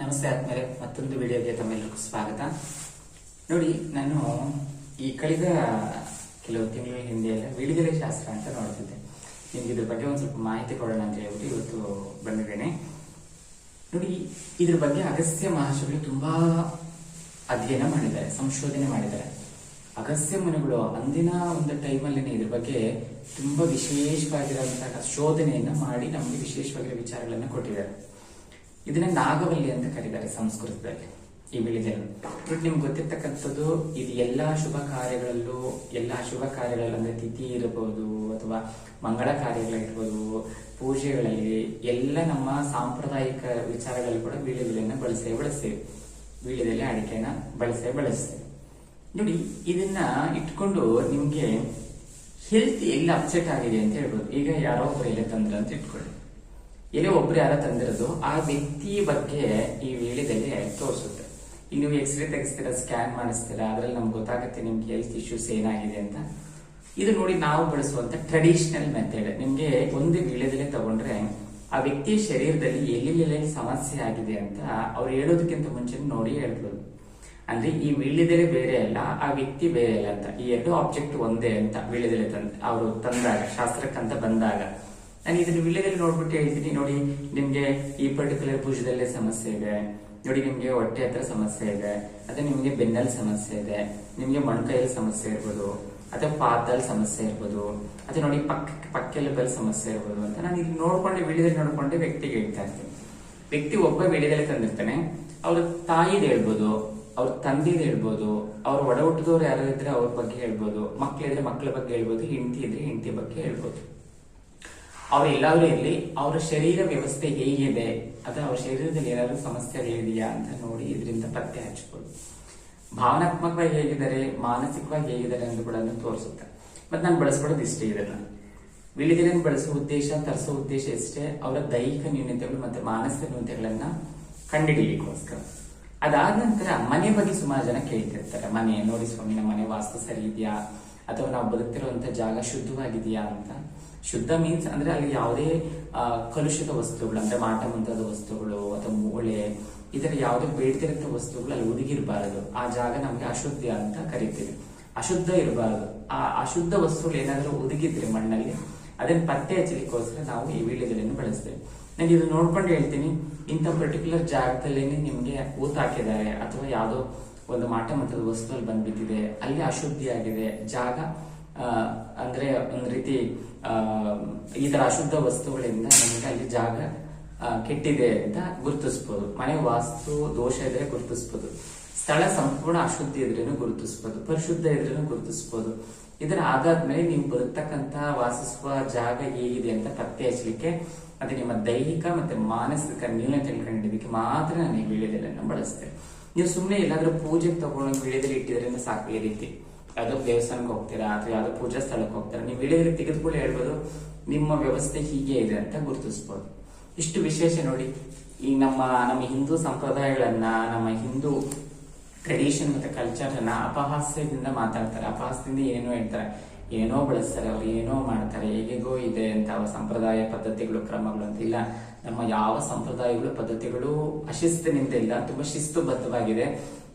ನಮಸ್ತೆ ಆದ್ಮೇಲೆ ಮತ್ತೊಂದು ವಿಡಿಯೋಗೆ ತಮ್ಮೆಲ್ಲರಿಗೂ ಸ್ವಾಗತ. ನೋಡಿ, ನಾನು ಈ ಕಳೆದ ಕೆಲವು ತಿಂಗಳ ಹಿಂದೆ ಎಲ್ಲ ವಿಳಿದೆಲೆ ಶಾಸ್ತ್ರ ಅಂತ ನೋಡ್ತಿದ್ದೆ. ನಿಮ್ಗೆ ಇದ್ರ ಬಗ್ಗೆ ಒಂದು ಸ್ವಲ್ಪ ಮಾಹಿತಿ ಕೊಡೋಣ ಅಂತ ಹೇಳ್ಬಿಟ್ಟು ಇವತ್ತು ಬಂದಿದ್ದೇನೆ. ನೋಡಿ, ಇದ್ರ ಬಗ್ಗೆ ಅಗಸ್ತ್ಯ ಮಹರ್ಷಿಗಳು ತುಂಬಾ ಅಧ್ಯಯನ ಮಾಡಿದ್ದಾರೆ, ಸಂಶೋಧನೆ ಮಾಡಿದ್ದಾರೆ. ಅಗಸ್ತ್ಯ ಮುನಿಗಳು ಅಂದಿನ ಒಂದು ಟೈಮಲ್ಲಿ ಇದ್ರ ಬಗ್ಗೆ ತುಂಬಾ ವಿಶೇಷವಾಗಿರುವಂತಹ ಶೋಧನೆಯನ್ನ ಮಾಡಿ ನಮಗೆ ವಿಶೇಷವಾಗಿರೋ ವಿಚಾರಗಳನ್ನ ಕೊಟ್ಟಿದ್ದಾರೆ. ಇದನ್ನ ನಾಗವಲ್ಲಿ ಅಂತ ಕರೀತಾರೆ ಸಂಸ್ಕೃತದಲ್ಲಿ ಈ ಬಿಳಿದೆಲೆ ಬಟ್ ನಿಮ್ಗೆ ಗೊತ್ತಿರ್ತಕ್ಕಂಥದ್ದು, ಇದು ಎಲ್ಲಾ ಶುಭ ಕಾರ್ಯಗಳಲ್ಲೂ, ಎಲ್ಲಾ ಶುಭ ಕಾರ್ಯಗಳಲ್ಲಿ ಅಂದ್ರೆ ತಿಥಿ ಇರಬಹುದು ಅಥವಾ ಮಂಗಳ ಕಾರ್ಯಗಳಿರ್ಬೋದು, ಪೂಜೆಗಳಲ್ಲಿ ಎಲ್ಲ ನಮ್ಮ ಸಾಂಪ್ರದಾಯಿಕ ವಿಚಾರಗಳಲ್ಲಿ ಕೂಡ ವೀಳ್ಯದೆಲೆಯನ್ನ ಬಳಸೇ ಬಳಸ್ತೇವೆ ವೀಳ್ಯದೆಲೆ ಅಡಿಕೆನ ಬಳಸೇ ಬಳಸ್ತೇವೆ ನೋಡಿ, ಇದನ್ನ ಇಟ್ಕೊಂಡು ನಿಮ್ಗೆ ಹೆಲ್ತ್ ಎಲ್ಲಿ ಅಪ್ಸೆಟ್ ಆಗಿದೆ ಅಂತ ಹೇಳ್ಬೋದು. ಈಗ ಯಾರೋ ಒಬ್ಬರು ತಂದ್ರ ಅಂತ ಇಟ್ಕೊಳ್ಳಿ. ಎಲೆ ಒಬ್ರು ಯಾರ ತಂದಿರೋದು, ಆ ವ್ಯಕ್ತಿ ಬಗ್ಗೆ ಈ ವೇಳೆದಲ್ಲಿ ತೋರಿಸುತ್ತೆ. ಈಗ ನೀವು ಎಕ್ಸ್ರೇ ತೆಗಿಸ್ತೀರಾ ಸ್ಕ್ಯಾನ್ ಮಾಡಿಸ್ತೀರಾ, ಅದ್ರಲ್ಲಿ ನಮ್ಗೆ ಗೊತ್ತಾಗುತ್ತೆ ನಿಮ್ಗೆ ಹೆಲ್ತ್ ಇಶ್ಯೂಸ್ ಏನಾಗಿದೆ ಅಂತ. ಇದು ನೋಡಿ ನಾವು ಬಳಸುವಂತ ಟ್ರೆಡಿಷನಲ್ ಮೆಥಡ್ ನಿಮ್ಗೆ ಒಂದು ವೀಳ್ಯದೆಲೆ ತಗೊಂಡ್ರೆ ಆ ವ್ಯಕ್ತಿಯ ಶರೀರದಲ್ಲಿ ಎಲ್ಲೆಲ್ಲೆಲ್ಲಿ ಸಮಸ್ಯೆ ಆಗಿದೆ ಅಂತ ಅವ್ರು ಹೇಳೋದಕ್ಕಿಂತ ಮುಂಚೆ ನೋಡಿ ಹೇಳ್ಬೋದು. ಅಂದ್ರೆ ಈ ವೀಳ್ಯದೆಲೆ ಬೇರೆ ಅಲ್ಲ, ಆ ವ್ಯಕ್ತಿ ಬೇರೆ ಅಲ್ಲ ಅಂತ. ಈ ಎರಡು ಆಬ್ಜೆಕ್ಟ್ ಒಂದೇ ಅಂತ ವೀಳ್ಯದೆಲೆ ತಂದ ಅವರು ತಂದಾಗ, ಶಾಸ್ತ್ರಕ್ಕಂತ ಬಂದಾಗ. ನಾನು ಇದನ್ನ ವೀಳ್ಯದೆಲೆ ನೋಡ್ಬಿಟ್ಟು ಹೇಳ್ತೀನಿ. ನೋಡಿ, ನಿಮ್ಗೆ ಈ ಪರ್ಟಿಕ್ಯುಲರ್ ಭುಜದಲ್ಲೇ ಸಮಸ್ಯೆ ಇದೆ. ನೋಡಿ, ನಿಮ್ಗೆ ಹೊಟ್ಟೆ ಹತ್ರ ಸಮಸ್ಯೆ ಇದೆ. ಅಥವಾ ನಿಮ್ಗೆ ಬೆನ್ನಲ್ಲಿ ಸಮಸ್ಯೆ ಇದೆ. ನಿಮ್ಗೆ ಮೊಣಕೈಯಲ್ಲಿ ಸಮಸ್ಯೆ ಇರ್ಬೋದು. ಅಥವಾ ಪಾತಲ್ಲಿ ಸಮಸ್ಯೆ ಇರ್ಬೋದು. ಅಥವಾ ನೋಡಿ ಪಕ್ಕ ಪಕ್ಕೆಲುಬಲ್ಲಿ ಸಮಸ್ಯೆ ಇರ್ಬೋದು ಅಂತ ನಾನು ಇಲ್ಲಿ ನೋಡ್ಕೊಂಡೆ ವಿಡಿಯೋದಲ್ಲಿ ನೋಡ್ಕೊಂಡೆ ವ್ಯಕ್ತಿಗೆ ಹೇಳ್ತಾ ಇರ್ತೀನಿ. ವ್ಯಕ್ತಿ ಒಬ್ಬ ವಿಡಿಯೋದಲ್ಲಿ ತಂದಿರ್ತಾನೆ. ಅವ್ರ ತಾಯಿದ್ ಹೇಳ್ಬೋದು. ಅವ್ರ ತಂದಿದ್ ಹೇಳ್ಬೋದು. ಅವ್ರ ಒಡ ಹುಟ್ಟಿದವ್ರು ಯಾರು ಇದ್ರೆ ಅವ್ರ ಬಗ್ಗೆ ಹೇಳ್ಬೋದು. ಮಕ್ಳಿದ್ರೆ ಮಕ್ಕಳ ಬಗ್ಗೆ ಹೇಳ್ಬೋದು. ಹೆಂಡತಿ ಇದ್ರೆ ಹೆಂಡತಿ ಬಗ್ಗೆ ಹೇಳ್ಬೋದು. ಅವ್ರು ಇರಲಿ, ಅವರ ಶರೀರ ವ್ಯವಸ್ಥೆ ಹೇಗಿದೆ, ಅಥವಾ ಅವ್ರ ಶರೀರದಲ್ಲಿ ಏನಾದರೂ ಸಮಸ್ಯೆಗಳಿದೆಯಾ ಅಂತ ನೋಡಿ ಇದರಿಂದ ಪತ್ತೆ ಹಚ್ಬೋದು ಭಾವನಾತ್ಮಕವಾಗಿ ಹೇಗಿದ್ದಾರೆ, ಮಾನಸಿಕವಾಗಿ ಹೇಗಿದ್ದಾರೆ ಅಂತ ಕೂಡ ತೋರಿಸುತ್ತೆ. ಮತ್ತೆ ನಾನು ಬಳಸ್ಕೊಳ್ಳೋದು ಇಷ್ಟೇ ಇದನ್ನ ವಿಳಿದಿರನ್ನು ಬಳಸುವ ಉದ್ದೇಶ ತರಿಸೋ ಉದ್ದೇಶ ಇಷ್ಟೇ ಅವರ ದೈಹಿಕ ನ್ಯೂನತೆಗಳು ಮತ್ತೆ ಮಾನಸಿಕ ನ್ಯೂನತೆಗಳನ್ನ ಕಂಡುಹಿಡಿಯಲಿಕ್ಕೋಸ್ಕರ. ಅದಾದ ನಂತರ ಮನೆ ಬಗ್ಗೆ ಸುಮಾರು ಜನ ಕೇಳ್ತಿರ್ತಾರೆ. ಮನೆ, ನೋಡಿ ಸ್ವಾಮಿ ಮನೆ ವಾಸ್ತು ಸರಿ ಇದೆಯಾ? ಅಥವಾ ನಾವು ಬದುಕ್ತಿರುವಂತ ಜಾಗ ಶುದ್ಧವಾಗಿದೆಯಾ ಅಂತ? ಶುದ್ಧ ಮೀನ್ಸ್ ಅಂದ್ರೆ ಅಲ್ಲಿ ಯಾವುದೇ ಕಲುಷಿತ ವಸ್ತುಗಳು, ಅಂದ್ರೆ ಮಾಟ ಮುಂತಾದ ವಸ್ತುಗಳು ಅಥವಾ ಮೂಳೆ ಇದರ ಯಾವುದೇ ಬೇಡ್ತಿರಂತ ವಸ್ತುಗಳು ಅಲ್ಲಿ ಉದುಗಿರಬಾರದು ಆ ಜಾಗ ನಮ್ಗೆ ಅಶುದ್ಧ ಅಂತ ಕರಿತೀವಿ. ಅಶುದ್ಧ ಇರಬಾರದು. ಆ ಅಶುದ್ಧ ವಸ್ತುಗಳು ಏನಾದ್ರೂ ಉದುಗಿದ್ರೆ ಮಣ್ಣಲ್ಲಿ, ಅದನ್ನ ಪತ್ತೆ ಹಚ್ಚಲಿಕ್ಕೋಸ್ಕರ ನಾವು ಈ ವೀಳ್ಯದೆಲೆಯನ್ನು ಬಳಸ್ತೇವೆ. ನನಗೆ ಇದು ನೋಡ್ಕೊಂಡು ಹೇಳ್ತೀನಿ. ಇಂಥ ಪರ್ಟಿಕ್ಯುಲರ್ ಜಾಗದಲ್ಲಿ ನಿಮ್ಗೆ ಊತ ಹಾಕಿದ್ದಾರೆ ಅಥವಾ ಯಾವುದೋ ಒಂದು ಮಾಟ ಮಟ್ಟದ ವಸ್ತು ಅಲ್ಲಿ ಬಂದ್ಬಿಟ್ಟಿದೆ. ಅಲ್ಲಿ ಅಶುದ್ಧಿ ಆಗಿದೆ. ಜಾಗ ಅಂದ್ರೆ ಒಂದ್ ರೀತಿ ಈ ತರ ಅಶುದ್ಧ ವಸ್ತುಗಳಿಂದ ನಮಗೆ ಅಲ್ಲಿ ಜಾಗ ಕೆಟ್ಟಿದೆ ಅಂತ ಗುರುತಿಸ್ಬೋದು. ಮನೆ ವಾಸ್ತು ದೋಷ ಇದ್ರೆ ಗುರುತಿಸ್ಬೋದು. ಸ್ಥಳ ಸಂಪೂರ್ಣ ಅಶುದ್ಧಿ ಇದ್ರೇನು ಗುರುತಿಸ್ಬೋದು. ಪರಿಶುದ್ಧ ಇದ್ರೇನು ಗುರುತಿಸ್ಬೋದು. ಇದರ ಆದಾದ್ಮೇಲೆ ನೀವು ಬರ್ತಕ್ಕಂತ ವಾಸಿಸುವ ಜಾಗ ಹೇಗಿದೆ ಅಂತ ಪತ್ತೆ ಹಚ್ಚಲಿಕ್ಕೆ ಅದು ನಿಮ್ಮ ದೈಹಿಕ ಮತ್ತೆ ಮಾನಸಿಕ ನ್ಯೂನತೆಗಳು ಕಂಡಿದ್ದಕ್ಕೆ ಮಾತ್ರ ನಾನು ಈ ವೀಳ್ಯದೆಲೆಯನ್ನು ಬಳಸ್ತೇನೆ. ನೀವು ಸುಮ್ಮನೆ ಎಲ್ಲಾದ್ರೂ ಪೂಜೆಗೆ ತಗೊಂಡು ಇಳಿದ್ರೆ ಇಟ್ಟಿದ್ರೆ ಸಾಕು ಈ ರೀತಿ. ಯಾವ್ದೋ ದೇವಸ್ಥಾನಕ್ಕೆ ಹೋಗ್ತೀರಾ ಅಥವಾ ಯಾವ್ದೋ ಪೂಜಾ ಸ್ಥಳಕ್ಕೆ ಹೋಗ್ತೀರಾ, ನೀವು ಇಳಿದ್ರೆ ತೆಗೆದುಕೊಳ್ಳಿ ಹೇಳ್ಬೋದು, ನಿಮ್ಮ ವ್ಯವಸ್ಥೆ ಹೀಗೆ ಇದೆ ಅಂತ ಗುರುತಿಸ್ಬೋದು. ಇಷ್ಟು ವಿಶೇಷ ನೋಡಿ, ಈ ನಮ್ಮ ನಮ್ಮ ಹಿಂದೂ ಸಂಪ್ರದಾಯಗಳನ್ನ, ನಮ್ಮ ಹಿಂದೂ ಟ್ರೆಡಿಷನ್ ಮತ್ತೆ ಕಲ್ಚರ್ ಅನ್ನ ಅಪಹಾಸ್ಯದಿಂದ ಮಾತಾಡ್ತಾರೆ. ಅಪಹಾಸ್ಯದಿಂದ ಏನೋ ಹೇಳ್ತಾರೆ. ಏನೋ ಬಳಸ್ತಾರೆ, ಅವ್ರು ಏನೋ ಮಾಡ್ತಾರೆ, ಹೇಗೆಗೋ ಇದೆ ಅಂತ ಸಂಪ್ರದಾಯ ಪದ್ಧತಿಗಳು, ಕ್ರಮಗಳು ಅಂತ ಇಲ್ಲ. ನಮ್ಮ ಯಾವ ಸಂಪ್ರದಾಯಗಳು, ಪದ್ಧತಿಗಳು ಅಶಿಸ್ತಿನಿಂದ ಇಲ್ಲ. ತುಂಬಾ ಶಿಸ್ತುಬದ್ಧವಾಗಿದೆ.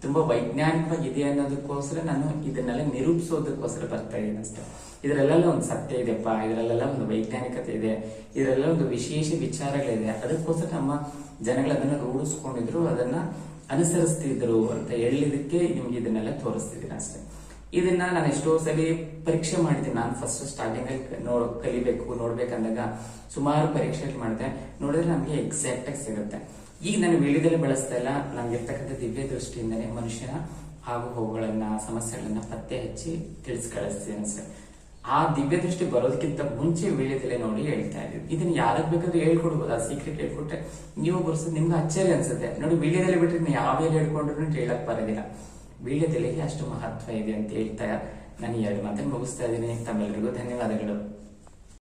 ತುಂಬಾ ವೈಜ್ಞಾನಿಕವಾಗಿದೆ ಅನ್ನೋದಕ್ಕೋಸ್ಕರ ನಾನು ಇದನ್ನೆಲ್ಲ ನಿರೂಪಿಸೋದಕ್ಕೋಸ್ಕರ ಬರ್ತಾ ಇದ್ದೀನಿ ಅಷ್ಟೇ. ಇದರಲ್ಲೆಲ್ಲ ಒಂದು ಸತ್ಯ ಇದೆಪ್ಪ ಇದರಲ್ಲೆಲ್ಲ ಒಂದು ವೈಜ್ಞಾನಿಕತೆ ಇದೆ, ಇದರಲ್ಲೆಲ್ಲ ಒಂದು ವಿಶೇಷ ವಿಚಾರಗಳಿದೆ. ಅದಕ್ಕೋಸ್ಕರ ನಮ್ಮ ಜನಗಳು ಅದನ್ನ ರೂಢಿಸ್ಕೊಂಡಿದ್ರು, ಅದನ್ನ ಅನುಸರಿಸ್ತಿದ್ರು ಅಂತ ಹೇಳಿದಕ್ಕೆ ನಿಮ್ಗೆ ಇದನ್ನೆಲ್ಲ ತೋರಿಸ್ತಿದ್ದೀನಿ ಅಷ್ಟೇ. ಇದನ್ನ ನಾನು ಎಷ್ಟೋ ಸಲ ಪರೀಕ್ಷೆ ಮಾಡಿದ್ದೀನಿ ನಾನು ಫಸ್ಟ್ ಸ್ಟಾರ್ಟಿಂಗ್ ಅಲ್ಲಿ ನೋಡ್, ಕಲಿಬೇಕು, ನೋಡ್ಬೇಕಂದಾಗ ಸುಮಾರು ಪರೀಕ್ಷೆ ಮಾಡಿದೆ. ನೋಡಿದ್ರೆ ನಮಗೆ ಎಕ್ಸಾಕ್ಟ್ ಆಗಿ ಸಿಗುತ್ತೆ. ಈಗ ನಾನು ವೀಳ್ಯದೆಲೆ ಬಳಸ್ತಾ ಇಲ್ಲ. ನಮ್ಗೆ ಇರ್ತಕ್ಕಂಥ ದಿವ್ಯ ದೃಷ್ಟಿಯಿಂದನೇ ಮನುಷ್ಯನ ಹಾಗೂ ಹೋಗುಗಳನ್ನ ಸಮಸ್ಯೆಗಳನ್ನ ಪತ್ತೆ ಹಚ್ಚಿ ತಿಳಿಸ್ಕಳಿಸ್ತೀನಿ ಸರ್ ಆ ದಿವ್ಯ ದೃಷ್ಟಿ ಬರೋದಕ್ಕಿಂತ ಮುಂಚೆ ವೀಳ್ಯದಲ್ಲೇ ನೋಡಿ ಹೇಳ್ತಾ ಇದ್ದೀವಿ. ಇದನ್ನ ಯಾರಕ್ ಬೇಕಾದ್ರೂ ಹೇಳ್ಕೊಡ್ಬೋದು. ಆ ಸೀಕ್ರೆಟ್ ಹೇಳ್ಕೊಟ್ರೆ ನೀವು ಬರ್ಸೋದು ನಿಮ್ಗೆ ಅಚ್ಚರಿ ಅನ್ಸುತ್ತೆ. ನೋಡಿ, ವೀಳ್ಯದಲ್ಲಿ ಬಿಟ್ಟರೆ ಯಾವ ಹೇಳಿ ಹೇಳ್ಕೊಂಡ್ರು ಹೇಳಕ್ ಬರೋದಿಲ್ಲ. ವೀಳ್ಯದೆಲೆಗೆ ಅಷ್ಟು ಮಹತ್ವ ಇದೆ ಅಂತ ಹೇಳ್ತಾ ನಾನು ಎರಡು ಮಾತನ್ನು ಮುಗಿಸ್ತಾ ಇದ್ದೀನಿ. ತಮ್ಮೆಲ್ಲರಿಗೂ ಧನ್ಯವಾದಗಳು.